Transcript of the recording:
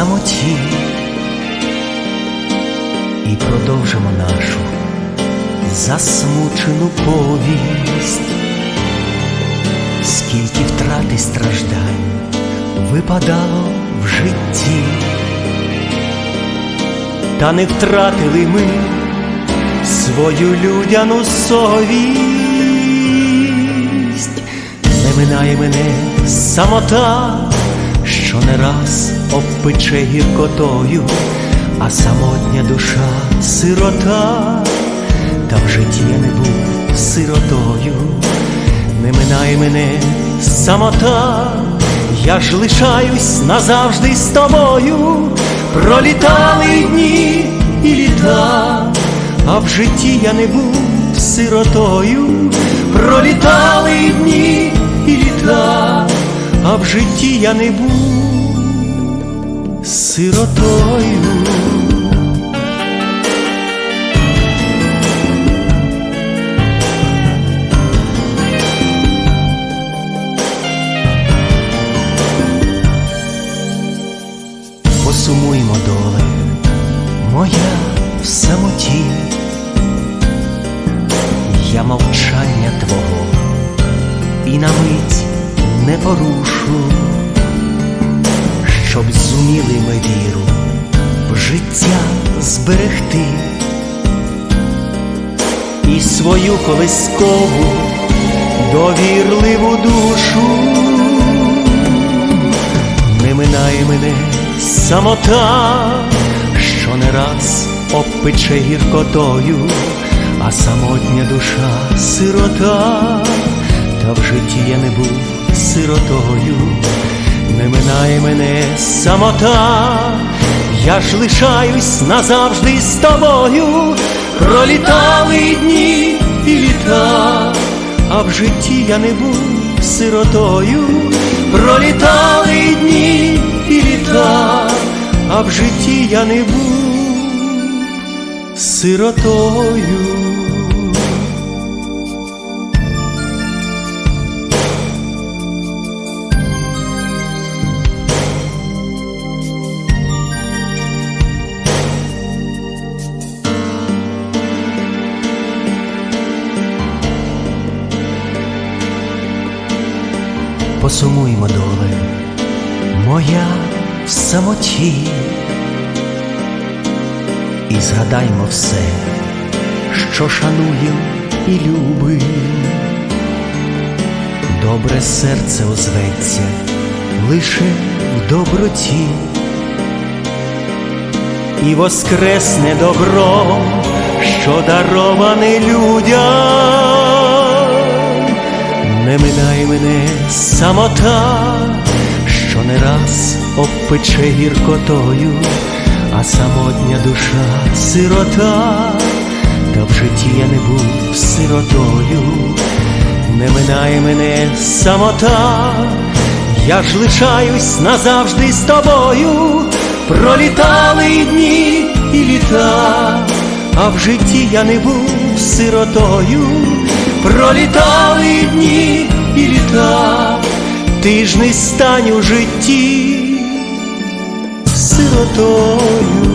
самоті, і продовжимо нашу засмучену повість, скільки втрат і страждань випадало в житті, та не втратили ми свою людяну совість, не минає мене самота, що не раз обпече гіркотою, а самотня душа сирота, та в житті я не був сиротою, не минає мене самота, я ж лишаюсь назавжди з тобою, пролітали дні і літа, а в житті я не був сиротою, пролітали дні а в житті я не був сиротою. Посумуймо доле, моя в самоті, я мовчання твого і на мить не порушу, щоб зуміли ми віру в життя зберегти. І свою колискову довірливу душу. Не минає мене самота, що не раз обпече гіркотою, а самотня душа сирота, та в житті я не був сиротою, не минає мене самота, я ж лишаюсь назавжди з тобою, пролітали дні і літа, а в житті я не був сиротою, пролітали дні і літа, а в житті я не був сиротою. Посумуймо доле, моя в самоті, і згадаймо все, що шануєм і любим. Добре серце озветься лише в доброті, і воскресне добро, що дароване людям. Не минай мене самота, що не раз обпече гіркотою, а самотня душа сирота, та в житті я не був сиротою, не минай мене самота, я ж лишаюсь назавжди з тобою, пролітали дні і літа, а в житті я не був сиротою. Пролітали дні ти ж не стань у житті сиротою.